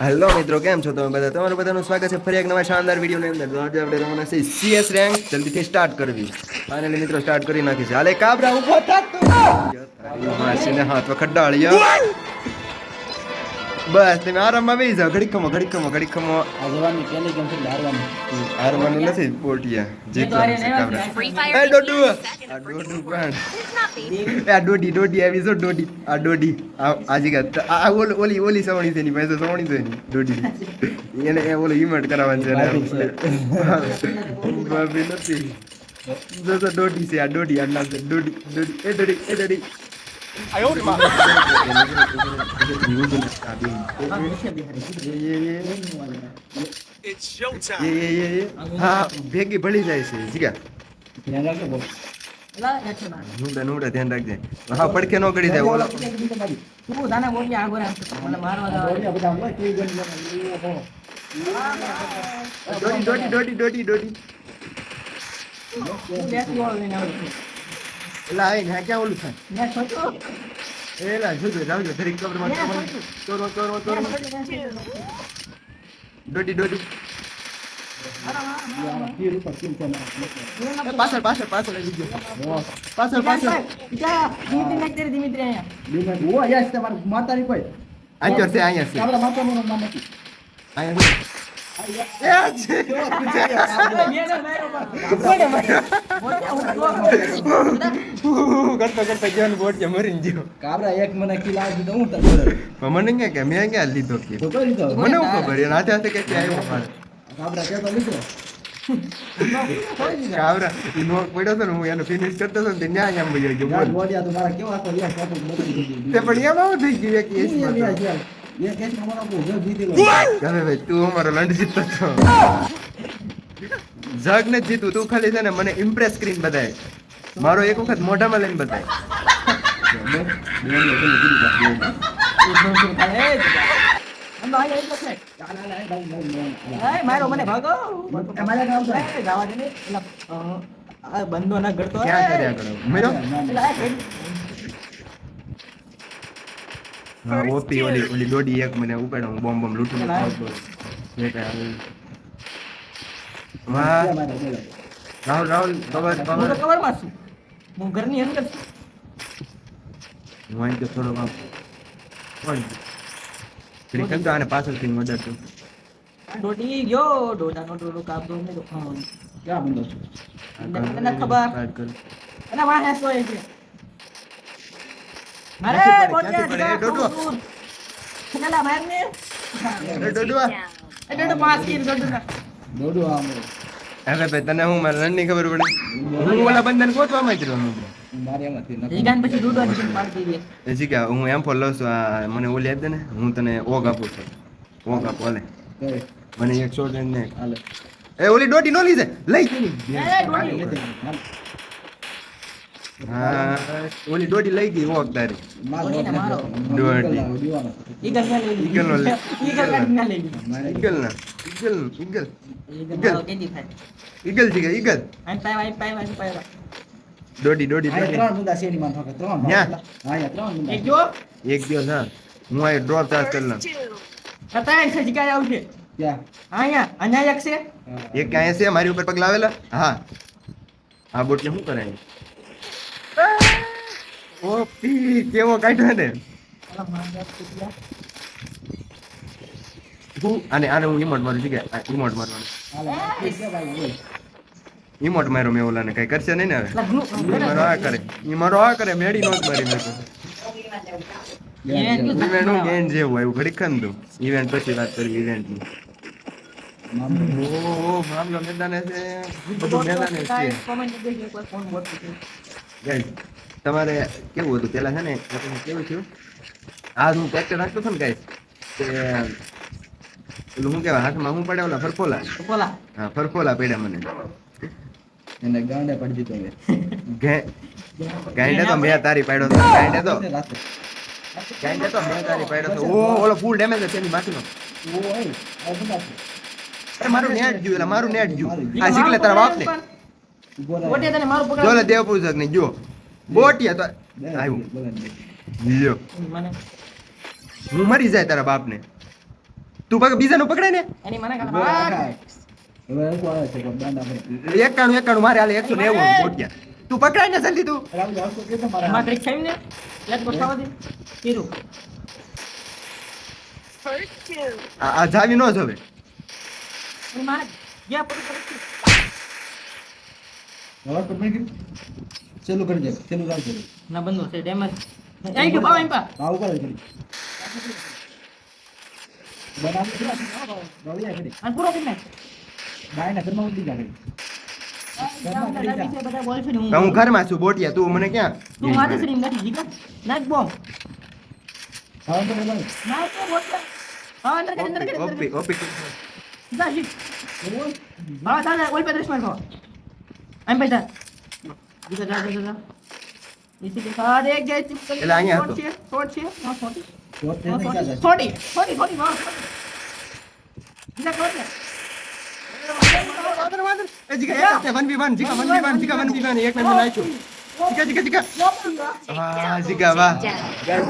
Hello મિત્રો કેમ છો તમે બધા? તમારું બધાનું સ્વાગત છે ફરી એક નવા શાનદાર વિડીયોની અંદર. તો આજે આપણે રમવાના છે સીએસ રેન્ક જલ્દીથી સ્ટાર્ટ કરવી. ફાઇનલી મિત્રો સ્ટાર્ટ કરી નાખી છે. હાલે કાબરા ઊભો તું. માસીને હાથ ખડાળ્યા બસ તમે આરામમાં બેસી જાઓ. ઘડીક ખમો ઘડીક ખમો ઘડીક ખમો આ પહેલી ગેમ છે હારવાની. હારવાનું નથી પોટિયા. જીતવાનું છે કાબરા એ ડોડુ આ. ડોડુ પણ. આ ડોડી ડોડી આવી જો ડોડી આ ડોડી આ આજી કા આ ઓલી ઓલી ઓલી સવણી છે ની પાસે સવણી છે ની ડોડી એને એ ઓલો ઇમેટ કરાવવાનું છે ભાભી નથી. જો તો ડોડી છે આ ડોડી આ છે. ડોડી ડોડી એ ડોડી એ ડોડી આયો રે માં હા ભેગી ભળી જાય છે જીગા ધ્યાન નુડા નુડા ધ્યાન રાખજે હા પડખે નો કરી જાય ઓલો આમ હોય, કેવી ગેમ રમે. ઓહો. ડોડી ડોડી ડોડી ડોડી ડોડી એલા આઈ ને ક્યાં ઓલું થાય? એલા જોજો જાવજો ફરી કબરમાં ચોરો ચોરો ચોરો ડોડી ડોડી પાછળ પાછળ પાછળ આવી ગયો. પાછળ પાછળ. માતાની કોઈ. અહીંયા છે અહીંયા છે. આપણા નામ નથી. અહીંયા છે. કરતો કરતો ગયો ને બોટ મરીને ગયો કાબરા એક મને કિલ આપી દીધો, હું તને પણ મને ક્યાં કે મેં ક્યાં લીધો કે? તો? મને ખબર? એને હાથે હાથે કે આવ્યો મારે. કાબરા કહેતો લીધો. કાવરા ઈ પડ્યો હતો હું એને ફિનિશ કરતો તે ન્યા ન્યા મળી ગયો બોલ. તો મારા કેવા તો યાર, ટોપિક બદલી દીધી. તે પણ એમ આવું થઈ ગયું તો. ભાઈ અમારો લંડ જીતતો છો જગ ને જીતું તું ખાલી છે ને મને ઇમ્પ્રેસ કરીને બતાય. મારો એક વખત મોઢામાં લઈને બતાય. મારો મને ભાગો. અમારે ગામ જવા દે ને. એલા, અ, આ બંધો ના ક્યાં કરે? કઈ- હા ઓપી ઓલી ઓલી દોડી એક મને ઉપાડો હું બોમ્બ બોમ્બ લૂંટું ને. વાહ. રાહુલ રાહુલ કવર કવર કવરમાં છું. હું ઘરની અંદર છું. હું તો થોડો કોણ? ઘડીક તો આને પાછળથી મદદ તું ડોડી ગયો. દોડાનો દોડો કાપતો ને તો હા. ક્યાં બંધો છે? ખબર. કર. અને વાહે છે. બોટિયા ને એ દોડો દોડો. આમ. હવે ભાઈ તને હું મારા રણની ખબર પડે? હું ઓલા બંધન ગોતવામાં જ રહ્યો હું એમ ફોર લઉં છું મને ઓલી આપી દે ને હું તને ઓગ આપું છું. ઓગ આપો હાલે. મને એક શોટ ને એ ઓલી ડોટી નો લીધે. લઈ ગઈ એ દોડી નથી. માર- હા. ઓલી દોડી લઈ ગઈ ઓગ તારી. દોડી. ઈગલ ના લઈ ઈગલ નો લઈ ઈગલ ના. Eagle eagle. ઈગલ. ઈગલ આઈ પાય આઈ પાય આઈ પાય ડોડી ડોડી આ ત્રણ મુદ્દા છે એની માથે. ત્રણ ન્યા. હા, ત્રણ મુદ્દા એક જો. એક જો હા. હું આ ડ્રોપ ચાર્જ કરી લઉં છતાંય છે જગ્યાએ આવશે. ક્યાં? અહીંયા. અહીંયા એક છે. એક ક્યાં છે મારી ઉપર પગલા આવેલા? હા. આ બોટલે શું કરાય? ઓપી કેવો કાઢ્યો ને? હું, આને હું ઇમોટ મારું છે? ઇમોટ મારવાનું. હોય. ઇમોટ માર્યો મેં ઓલાને, કઈ કરશે નહીં ને હવે? મારો આ કરે, ઈ મારો આ કરે મેડી નોટ મારી મેં ઇવેન્ટનું ગેન જેવું આવ્યું ઘડી ખન દઉં ઇવેન્ટ પછી વાત કરી ઇવેન્ટની. મામલો મેદાને છે. બધું મેદાને છે. તમારે કેવું હતું? પેલા છે ને કેવું થયું? આ હું ટ્રેક્ટર રાખતો હતો ને ગાઈસ તે પેલું શું કહેવાય હાથમાં હું પડે ઓલા ફરફોલા? ફરફોલા. હા ફરફોલા પડ્યા મને. એને ગાંડે પડી દીધો. ઘે- ગાંડે તો મેં તારી પાડ્યો તો ગાંડે તો. ગાંડે તો મેં તારી પાડ્યો તો. ઓ ઓલો ફૂલ ડેમેજ છે એની બાકી? અરે મારું નેટ જ્યું એટલે મારું નેટ જ્યું આ શીખલે તારા બાપ ને રહે. બોટે તને મારું જો પકડ લે દેવ પૂજક ને જો. બોટિયા તો આવ્યું. લ્યો. હું મરી જાય તારા બાપને. તું પકડ બીજાનું પકડે ને? એની મને એકાણું એકાણું મારે હાલે એકસો નેવું ગોટિયા તું પકડાય ને જલ્દી તું. આ જાવી ન જવે. મારે. ગયા પડી પડી. હવે તો મેં કીધું છેલ્લું કરી દે રાખજો ના બંધો છે ડેમેજ ગયો? બાવા ઉપર બનાવી અને પૂરો ઘરમાં ઉડી હું ઘરમાં છું બોટિયા તું મને ક્યાં? તું માથે શ્રી નથી જીગા નાખ બોમ્બ. હા તો બોલો. નાખ તો બોલ. હા અંદર અંદર ઓપી ઓપી. જા જી. બાવા જા જા ઓલ પે દસ આમ બેઠા. બીજા એક વન બી વન જીગા વાહ ગાઈસ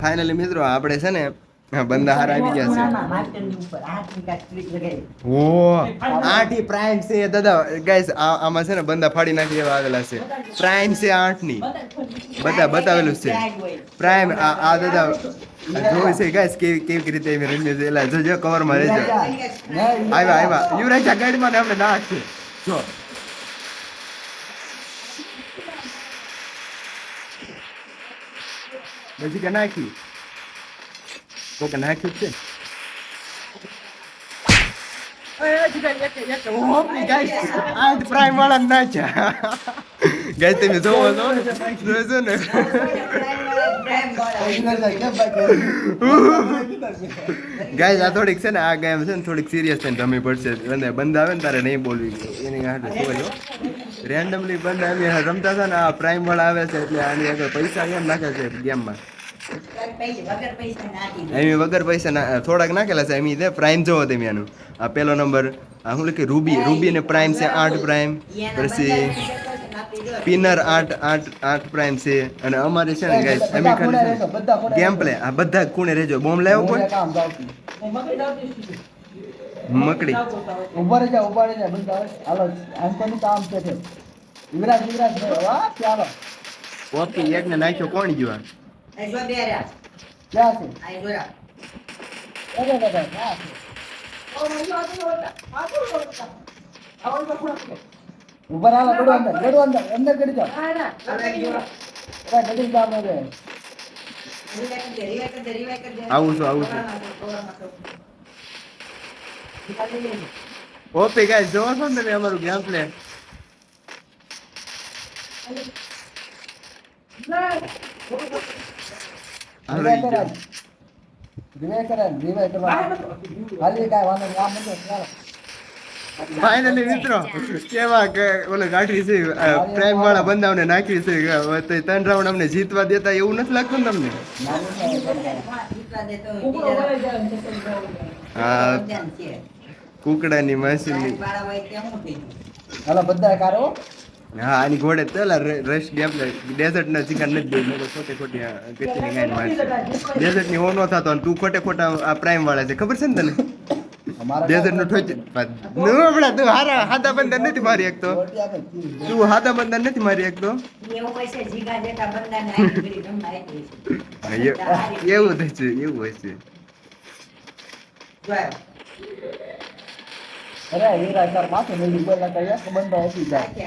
ફાઇનલી મિત્રો આપણે છે ને બંદા હાર આવી ગયા છે. ઓ આઠી પ્રાઇમ છે. દાદા ગાઈસ આમાં છે ને બંદા ફાડી નાખી એવા આવેલા છે. પ્રાઇમ છે આઠની બધા બતાવેલું છે. પ્રાઇમ આ દાદા જોયું છે ગાઈસ કેવી કેવી રીતે એમ રમ્યો છે. જોજો માં રહેજો. આવ્યા આવ્યા. યુવરાજ આ ગાડીમાં આપણે નાખશે જો. પછી કે નાખી. કોકે નાખ્યું છે ગાઈસ તમે જોવો છો જોજો ને ગાઈસ આ થોડીક છે ને, આ ગેમ છે ને, થોડીક સિરિયસ થઈને રમવી પડશે. અને બંધ આવે ને, તારે નહીં બોલવી. એની હાટે સોજો રેન્ડમલી બંધ અમે રમતા હતા ને, આ પ્રાઇમ વાળા આવે છે, એટલે આની આગળ પૈસા કેમ નાખે છે ગેમમાં? એમ વગર પૈસા ના થોડાક નાખેલા છે એમ દે પ્રાઇમ જોવો તમે આનું. આ પેલો નંબર આ શું લખી રૂબી રૂબી ને પ્રાઇમ છે આઠ પ્રાઇમ પછી પિનર આઠ આઠ આઠ પ્રાઇમ છે. અને અમારે છે ને ગાઈસ એમી ખાલી ગેમ પ્લે આ બધા કોણે રેજો બોમ્બ લાવ્યો કોઈ મકડી ઊભા રહી જા ઊભા રહી જા બંધ હાલો આંકોનું કામ છે છે યુવરાજ યુવરાજ વાહ ચાલો. ઓકે એક ને નાખ્યો કોણ ગયો આ? ક્યાં છે અરે દાદા ક્યાં છે ઊભા રહો, હાલો ગડો અંદર ગડો અંદર અંદર કરી જાઓ. અરે ગડી જાવ હવે. આવું છું આવું છું. ઓપે ગાઈસ જોવો છો તમે અમારું ગેમ પ્લે ફાઇનલી મિત્રો, કેવા કે ઓલે ગાંઠી છે પ્રેમ વાળા બંદાવને નાખી છે ત્રણ રાઉન્ડ અમને જીતવા દેતા એવું નથી લાગતું તમને? હા, કુકડાની માસીની હાલો, બધા કારો હા આની ઘોડે પેલા રશ ગેમ ડેઝર્ટ ના ચિકન નથી નકર ખોટે ખોટી કેટલી ગાંઠ મારશે ડેઝર્ટની ઓનો થતો અને તું ખોટે ખોટા આ પ્રાઇમ વાળા છે. ખબર છે ને તને? ડેઝર્ટનું ઠોચનું હમણાં તું હારા હાથા બંધન નથી મારી એક તો. તું. હાથા બંધન નથી મારી એક તો. હા, છે એવું હોય એવું હશે અરે હીરા તાર માથે મેલી બોલા તો એક બંદો હતી જાય.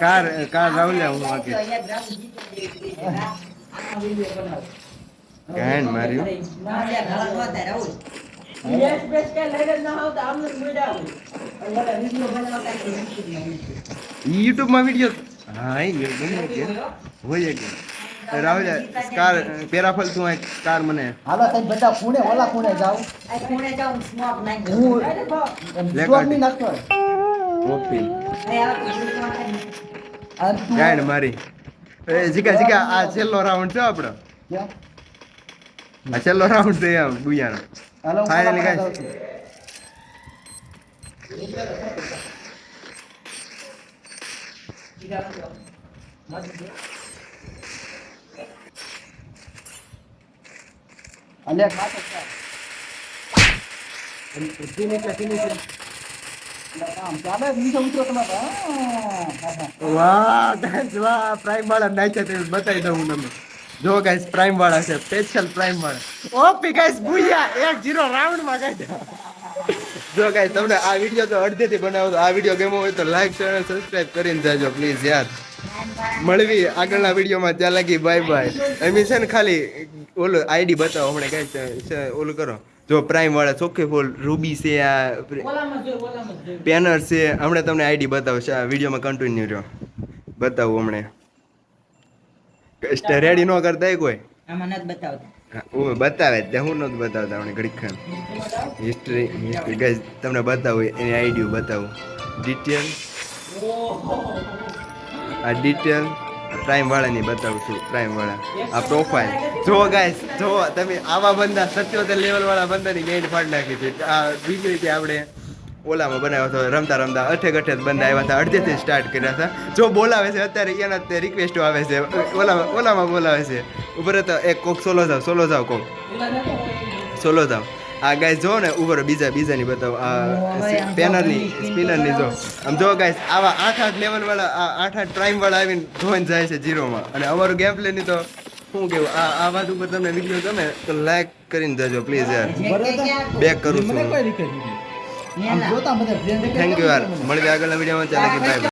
કાર કાર રાવલ્યા હું વાગે. ગાયન માર્યું. યુટ્યુબમાં વિડિયો હા એ ગમે કે હોય કે રાહુલ કાર પેરાફલ તું એક કાર મને. હાલો તમે બધા પુણે ઓલા પુણે જાવ પુણે જાવ સ્મોક નાખ હું. નહીં નાખતો ઓપી હવે આ ગ્રુપમાં ખાલી. અને તું ગાંડ મારી એ જીકા જીકા આ છેલ્લો રાઉન્ડ છે આપણો ક્યાં? આ છેલ્લો રાઉન્ડ છે આમ બુયાનો હાલો હું Finally, ઓલા guys. જાઉં છું. વાહ ગાઈસ વાહ જો ગાઈસ ગાઈસમાં ગાઈસ તમને આ વિડિયો તો અડધેથી બનાવો આ વિડિયો ગમ્યો હોય તો લાઈક શેર સબસ્ક્રાઇબ કરીને જાજો પ્લીઝ યાર. મળવી આગળના વિડીયોમાં ત્યાં લાગી બાય બાય એમ છે ને ખાલી ઓલું આઈડી બતાવો હમણાં કઈ ઓલું કરો? જો પ્રાઇમ વાળા ચોખ્ખે ફૂલ રૂબી છે આ પેનર છે. હમણાં તમને આઈડી બતાવશે. આ વિડીયોમાં કન્ટિન્યુ રહ્યો. બતાવું હમણે. રેડી ન કરતા કોઈ? બતાવે જ. તે હું નથી બતાવતા હમણાં ઘડીક ખાન હિસ્ટ્રી હિસ્ટ્રી ગઈ તમને બતાવું એની આઈડી બતાવું. ડિટેલ આ ડિટેલ પ્રાઇમ વાળાની બતાવું છું પ્રાઇમવાળા આ પ્રોફાઇલ જો ગાઈસ જો તમે આવા બંદા, સત્યોતેર લેવલ વાળા બંદાની ગેંડ ફાડી નાખી છે. આ બીજી રીતે આપણે ઓલામાં બનાવ્યો હતો, રમતા રમતા અઠે ગઠે બંધ આવ્યા હતા, અડધેથી સ્ટાર્ટ કર્યા હતા. જો બોલાવે છે, અત્યારે એના તે રિક્વેસ્ટો આવે છે, ઓલામાં ઓલામાં બોલાવે છે. ઉપર તો એક કોક, સોલો જાવ સોલો જાવ કોક. સોલો જાવ. આ ગાઈસ જો ને ઉપર બીજા બીજાની બતાવો. આ પેનરની સ્પિનરની જો. આમ જો ગાય આવા આઠ આઠ લેવલ વાળા આ આઠ આઠ પ્રાઇમ વાળા આવીને ધોઈને જાય છે જીરોમાં અને અમારું ગેમ પ્લે ની તો શું કેવું આ આ વાત ઉપર તમને વીડિયો ગમે તો લાઈક કરીને જજો પ્લીઝ યાર. બેક કરું? છું. થેન્ક યુ યાર. મળીએ આગળના વિડીયોમાં ચાલે કે બાય